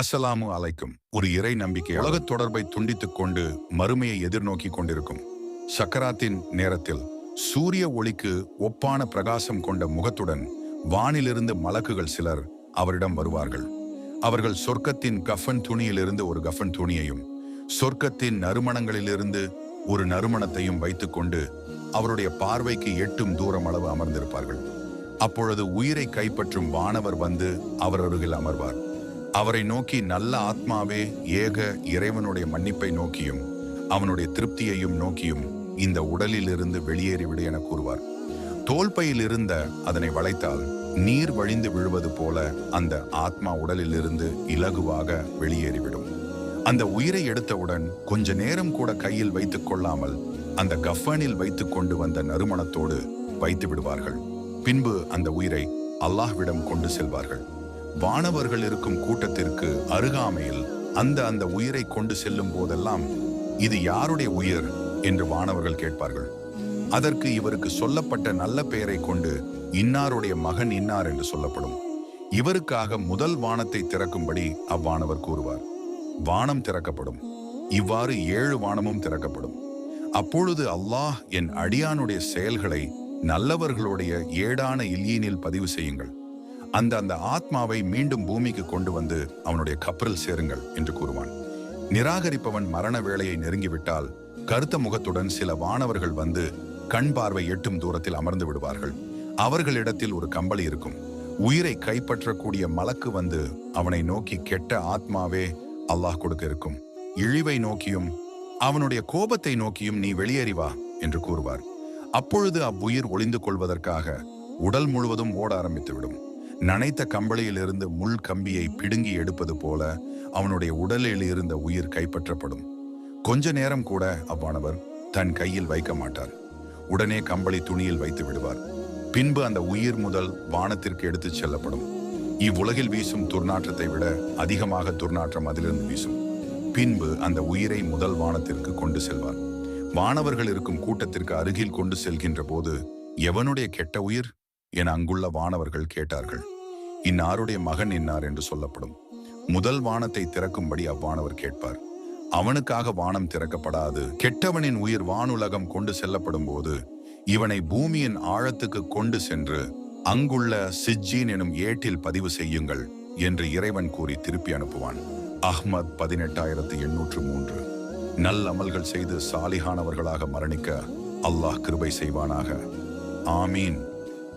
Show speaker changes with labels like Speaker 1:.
Speaker 1: அஸ்ஸலாமு அலைக்கும். ஒரு இறை நம்பிக்கை உலகத் தொடர்பை துண்டித்துக் கொண்டு மறுமையை எதிர்நோக்கி கொண்டிருக்கும். சக்கராத்தின் நேரத்தில் சூரிய ஒளிக்கு ஒப்பான பிரகாசம் கொண்ட முகத்துடன் வானிலிருந்து மலக்குகள் சிலர் அவரிடம் வருவார்கள். அவர்கள் சொர்க்கத்தின் கஃபன் துணியிலிருந்து ஒரு கஃபன் துணியையும் சொர்க்கத்தின் நறுமணங்களிலிருந்து ஒரு நறுமணத்தையும் வைத்துக்கொண்டு அவருடைய பார்வைக்கு எட்டும் தூரம் அளவு அமர்ந்திருப்பார்கள். அப்பொழுது உயிரை கைப்பற்றும் வானவர் வந்து அவர் அருகில் அமர்வார். அவரை நோக்கி நல்ல ஆத்மாவே ஏக இறைவனுடைய மன்னிப்பை நோக்கியும் அவனுடைய திருப்தியையும் நோக்கியும் இந்த உடலிலிருந்து வெளியேறிவிடு என கூறுவார். தோல்பையில் இருந்த அதனை வளைத்தால் நீர் வழிந்து விழுவது போல அந்த ஆத்மா உடலிலிருந்து இலகுவாக வெளியேறிவிடும் அந்த உயிரை எடுத்தவுடன் கொஞ்ச நேரம் கூட கையில் வைத்துக் கொள்ளாமல் அந்த கஃபனில் வைத்துக் கொண்டு வந்த நறுமணத்தோடு வைத்து விடுவார்கள். பின்பு அந்த உயிரை அல்லாஹ்விடம் கொண்டு செல்வார்கள். வானவர்கள் இருக்கும் கூட்டத்திற்கு அருகாமையில் அந்த அந்த உயிரை கொண்டு செல்லும் போதெல்லாம் இது யாருடைய உயிர் என்று வானவர்கள் கேட்பார்கள். அதற்கு இவருக்கு சொல்லப்பட்ட நல்ல பெயரை கொண்டு இன்னாருடைய மகன் இன்னார் என்று சொல்லப்படும். இவருக்காக முதல் வானத்தை திறக்கும்படி அவ்வானவர் கூறுவார். வானம் திறக்கப்படும். இவ்வாறு ஏழு வானமும் திறக்கப்படும். அப்பொழுது அல்லாஹ் என் அடியானுடைய செயல்களை நல்லவர்களுடைய ஏடான இல்லியனில் பதிவு செய்யுங்கள். அந்த அந்த ஆத்மாவை மீண்டும் பூமிக்கு கொண்டு வந்து அவனுடைய கப்பலில் சேருங்கள் என்று கூறுவான். நிராகரிப்பவன் மரண வேளையை நெருங்கிவிட்டால் கருத்த முகத்துடன் சில வானவர்கள் வந்து கண் பார்வை எட்டும் தூரத்தில் அமர்ந்து விடுவார்கள். அவர்களிடத்தில் ஒரு கம்பளி இருக்கும். உயிரை கைப்பற்றக்கூடிய மலக்கு வந்து அவனை நோக்கி கெட்ட ஆத்மாவே அல்லாஹ் கொடுக்க இருக்கும். இழிவை நோக்கியும் அவனுடைய கோபத்தை நோக்கியும் நீ வெளியேறி வா என்று கூறுவார். அப்பொழுது அவ்வுயிர் ஒளிந்து கொள்வதற்காக உடல் முழுவதும் ஓட ஆரம்பித்துவிடும். நனைத்த கம்பளியிலிருந்து முள் கம்பியை பிடுங்கி எடுப்பது போல அவனுடைய உடலில் இருந்த உயிர் கைப்பற்றப்படும். கொஞ்ச நேரம் கூட அவ்வானவர் தன் கையில் வைக்க மாட்டார். உடனே கம்பளி துணியில் வைத்து விடுவார். பின்பு அந்த உயிர் முதல் வானத்திற்கு எடுத்துச் செல்லப்படும். இவ்வுலகில் வீசும் துர்நாற்றத்தை விட அதிகமாக துர்நாற்றம் அதிலிருந்து வீசும். பின்பு அந்த உயிரை முதல் வானத்திற்கு கொண்டு செல்வார். வானவர்கள் இருக்கும் கூட்டத்திற்கு அருகில் கொண்டு செல்கின்ற போது எவனுடைய கெட்ட உயிர்? என அங்குள்ள வானவர்கள் கேட்டார்கள். இன்னாருடைய மகன் இன்னார் என்று சொல்லப்படும். முதல் வானத்தை திறக்கும்படி அவ்வானவர் கேட்பார். அவனுக்காக வானம் திறக்கப்படாது. கெட்டவனின் உயிர் வானுலகம் கொண்டு செல்லப்படும் போது இவனை பூமியின் ஆழத்துக்கு கொண்டு சென்று அங்குள்ள சிஜ்ஜீன் எனும் ஏட்டில் பதிவு செய்யுங்கள் என்று இறைவன் கூறி திருப்பி அனுப்புவான். அஹ்மத் பதினெட்டாயிரத்து எண்ணூற்று மூன்று. நல் அமல்கள் செய்து சாலிகானவர்களாக மரணிக்க அல்லாஹ் கிருபை செய்வானாக. ஆமீன்.